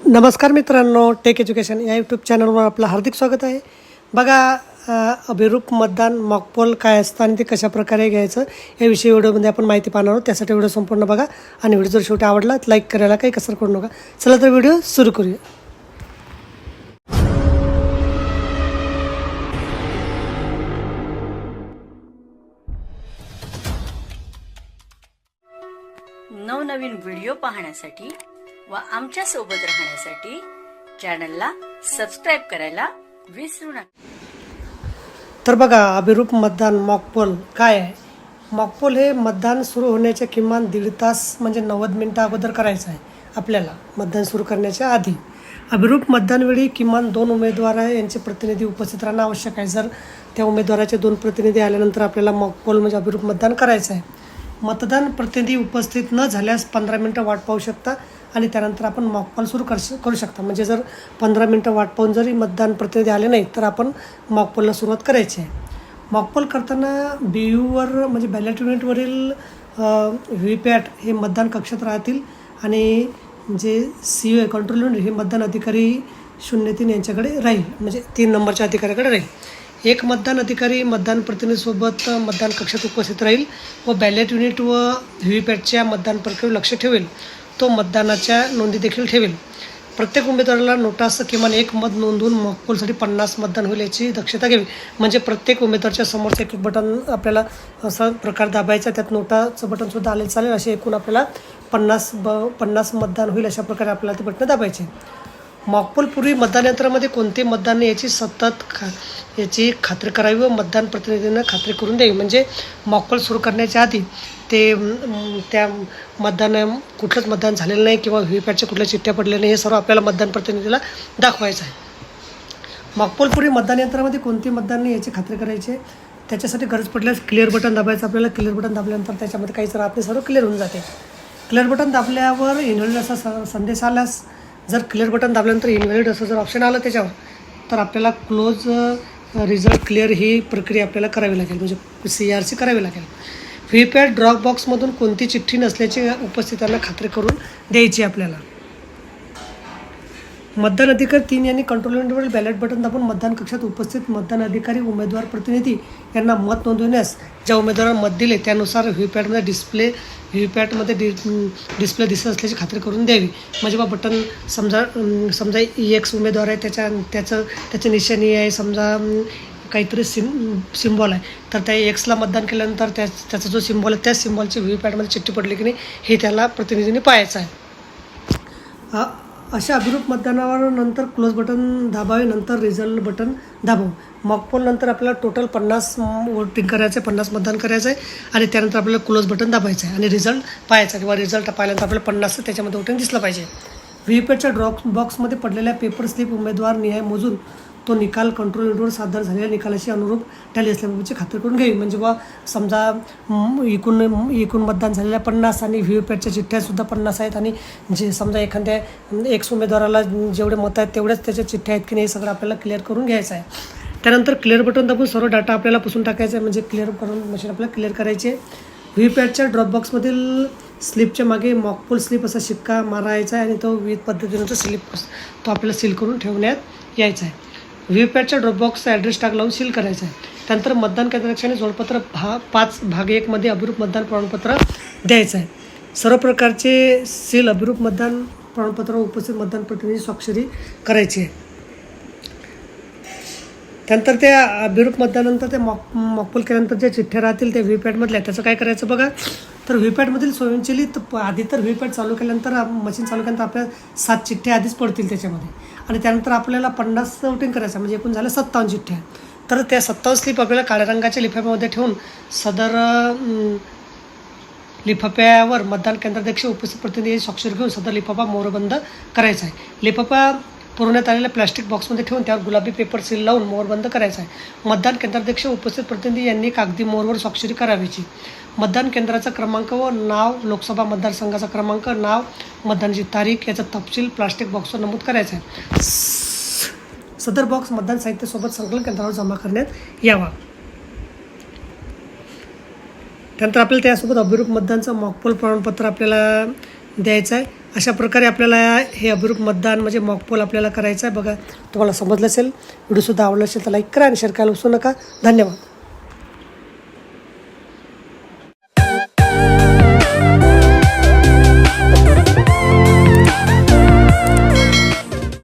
नमस्कार मित्रांनो take education या यूट्यूब चॅनलवर आपलं हार्दिक स्वागत आहे. बघा अभिरूप मतदान मॉकपोल काय असतं आणि ते कशा प्रकारे घ्यायचं याविषयी व्हिडिओमध्ये आपण माहिती पाहणार आहोत. त्यासाठी व्हिडिओ संपूर्ण बघा आणि व्हिडिओ जर शेवटी आवडला तर लाईक करायला काही कसर करू नका. चला तर व्हिडिओ सुरू करूया. नवनवीन व्हिडिओ पाहण्यासाठी व आमच्यासोबत राहण्यासाठी चॅनलला सबस्क्राईब करायला विसरू नका. तर बघा अभिरूप मतदान मॉकपोल काय आहे? मॉकपोल हे मतदान सुरू होण्याच्या किमान दीड तास म्हणजे नव्वद मिनटं अगोदर करायचं आहे आपल्याला मतदान सुरू करण्याच्या आधी. अभिरूप मतदानवेळी किमान दोन उमेदवार आहे यांचे प्रतिनिधी उपस्थित राहणं आवश्यक आहे. जर त्या उमेदवाराचे दोन प्रतिनिधी आल्यानंतर आपल्याला मॉकपोल म्हणजे अभिरूप मतदान करायचं आहे. मतदान प्रतिनिधी उपस्थित न झाल्यास पंधरा मिनटं वाट पाहू शकता. आणि त्यानंतर आपण मॉकपॉल सुरू कर करू शकता. म्हणजे जर पंधरा मिनटं वाट पाहून जरी मतदान प्रतिनिधी आले नाही तर आपण मॉकपॉलला सुरुवात करायची आहे. मॉकपॉल करताना बी यूवर म्हणजे बॅलेट युनिटवरील व्ही पॅट हे मतदान कक्षात राहतील आणि जे सी यू कंट्रोल युनिट हे मतदान अधिकारी शून्य तीन यांच्याकडे राहील. म्हणजे तीन नंबरच्या अधिकाऱ्याकडे राहील. एक मतदान अधिकारी मतदान प्रतिनिधीसोबत मतदान कक्षात उपस्थित राहील व बॅलेट युनिट व व्ही पॅटच्या मतदान प्रक्रियेवर लक्ष ठेवेल. तो मतदानाच्या नोंदी देखील ठेवेल. प्रत्येक उमेदवाराला नोटास किमान एक मत नोंदवून मकपोलसाठी पन्नास मतदान होईल याची दक्षता घ्यावी. म्हणजे प्रत्येक उमेदवारच्या समोरचं एक एक बटन आपल्याला असा प्रकार दाबायचा त्यात नोटाचं बटनसुद्धा आले चालेल असे एकूण आपल्याला पन्नास ब पन्नास मतदान होईल अशा प्रकारे आपल्याला ते बटणं दाबायचे. मॉकपोलपूर्वी मतदान यंत्रामध्ये कोणते मतदान याची सतत खा याची खात्री करावी व मतदान प्रतिनिधींना खात्री करून द्यावी. म्हणजे मॉकपोल सुरू करण्याच्या आधी ते त्या मतदान कुठलंच मतदान झालेलं नाही किंवा व्ही पॅटच्या कुठल्या चिठ्ठ्या पडल्या नाही हे सर्व आपल्याला मतदान प्रतिनिधीला दाखवायचं आहे. मॉकपोलपूर्वी मतदान यंत्रामध्ये कोणते मतदान नाही याची खात्री करायची त्याच्यासाठी गरज पडल्यास क्लिअर बटन दाबायचं. आपल्याला क्लिअर बटन दाबल्यानंतर त्याच्यामध्ये काही राहत आपले सर्व क्लिअर होऊन जाते. क्लिअर बटन दाबल्यावर इनव्हॅलिड असा स- संदेश आल्यास जर क्लिअर बटन दाबल्यानंतर इनव्हॅलिड असं जर ऑप्शन आलं त्याच्यावर तर आपल्याला क्लोज रिझल्ट क्लिअर ही प्रक्रिया आपल्याला करावी लागेल. म्हणजे सी आर सी करावी लागेल. व्हीपॅड ड्रॉप बॉक्समधून कोणती चिठ्ठी नसल्याची उपस्थितांना खात्री करून द्यायची आपल्याला. मतदान अधिकारी तीन यांनी कंट्रोल युनिटवरील बॅलेट बटन दाबून मतदान कक्षात उपस्थित मतदान अधिकारी उमेदवार प्रतिनिधी यांना मत नोंदवण्यास ज्या उमेदवारांना मत दिले त्यानुसार व्हीपॅटमध्ये डिस्प्ले व्हीपॅटमध्ये डि डिस्प्ले दिसत असल्याची खात्री करून द्यावी. म्हणजे बा बटन समजा समजा ई एक्स उमेदवार आहे त्याच्या त्याचं त्याची निशाणी आहे समजा काहीतरी सिम सिम्बॉल आहे. तर त्या एक्सला मतदान केल्यानंतर त्या त्याचा जो सिम्बॉल आहे त्या सिम्बॉलची व्हीपॅटमध्ये चिठ्ठी पडली की नाही हे त्याला प्रतिनिधीने पाहायचं आहे. अशा अभिरूप मतदानावर नंतर क्लोज बटन दाबावे नंतर रिझल्ट बटन दाबावं. मॉकपोल नंतर आपल्याला टोटल पन्नास वोटिंग करायचं आहे पन्नास मतदान करायचं आहे आणि त्यानंतर आपल्याला क्लोज बटन दाबायचं आहे आणि रिझल्ट पाहायचा किंवा रिझल्ट पाहिल्यानंतर आपल्याला पन्नास त्याच्यामध्ये वोटिंग दिसलं पाहिजे. व्हीपॅटच्या ड्रॉ बॉक्समध्ये पडलेल्या पेपर स्लिप उमेदवार निहाय मोजून तो निकाल कंट्रोल युनिटवर सादर झालेल्या निकालाशी अनुरूप टॅली असल्याबाबतची खात्री करून घ्यावी म्हणजे बा समजा एकूण एकूण मतदान झालेल्या पन्नास आणि व्ही पॅटच्या चिठ्ठ्यासुद्धा पन्नास आहेत आणि जे समजा एखाद्या एक्स उमेदवाराला जेवढे मतं आहेत तेवढ्याच त्याच्या चिठ्ठ्या आहेत की नाही हे सगळं आपल्याला क्लिअर करून घ्यायचं आहे. त्यानंतर क्लिअर बटन दाबून सर्व डाटा आपल्याला पुसून टाकायचा आहे म्हणजे क्लिअर करून मशीन आपल्याला क्लिअर करायची. आहे व्ही ड्रॉपबॉक्समधील स्लिपच्या मागे मॉकपोल स्लिप असा शिक्का मारायचा आहे आणि तो विविध पद्धतीनं स्लिप तो आपल्याला सील करून ठेवण्यात यायचा आहे. व्हीपॅटच्या ड्रॉपबॉक्सचा ॲड्रेस टाक लावून सील करायचा आहे. त्यानंतर मतदान केंद्राक्षाने जोडपत्र भा पाच भाग एकमध्ये अभिरूप मतदान प्रमाणपत्र द्यायचं आहे. सर्व प्रकारचे सील अभिरूप मतदान प्रमाणपत्रावर उपस्थित मतदान प्रतिनिधी स्वाक्षरी करायची आहे. त्यानंतर त्या अभिरूप मतदानानंतर ते मॉक मॉकपोल केल्यानंतर ज्या चिठ्ठ्या राहतील त्या व्हीपॅटमधल्या त्याचं काय करायचं बघा? तर व्हीपॅटमधील स्वयंचलित आधी तर व्हीपॅट चालू केल्यानंतर मशीन चालू केल्यानंतर आपल्या सात चिठ्ठ्या आधीच पडतील त्याच्यामध्ये. आणि त्यानंतर आपल्याला पन्नास वोटिंग करायचं म्हणजे एकूण झालं सत्तावन्न चिठ्ठ्या. तर त्या सत्तावन्न स्लिप आपल्याला काळ्या रंगाच्या लिफाफ्यामध्ये ठेवून सदर लिफाफ्यावर मतदान केंद्राध्यक्ष उपस्थित प्रतिनिधी स्वाक्षर घेऊन सदर लिफाफा मोरबंद करायचा आहे. लिफाफा पुरवण्यात आलेल्या प्लास्टिक बॉक्समध्ये ठेवून त्यावर गुलाबी पेपर सील लावून मोरबंद करायचा आहे. मतदान केंद्राध्यक्ष उपस्थित प्रतिनिधी यांनी कागदी मोरवर स्वाक्षरी करावीची. मतदान केंद्राचा क्रमांक व नाव लोकसभा मतदारसंघाचा क्रमांक नाव मतदानाची तारीख याचा तपशील प्लास्टिक बॉक्सवर नमूद करायचा आहे. सदर बॉक्स मतदान साहित्यासोबत संकलन केंद्रावर जमा करण्यात यावा. त्यानंतर आपल्याला त्यासोबत अभिरूप मतदानचं मॉकपोल प्रमाणपत्र आपल्याला द्यायचं आहे. अशा प्रकारे आपल्याला हे अभिरूप मतदान म्हणजे मॉकपोल आपल्याला करायचं आहे. बघा तुम्हाला समजलं असेल व्हिडिओसुद्धा आवडला असेल तर लाईक करा आणि शेअर करायला विसरू नका. धन्यवाद.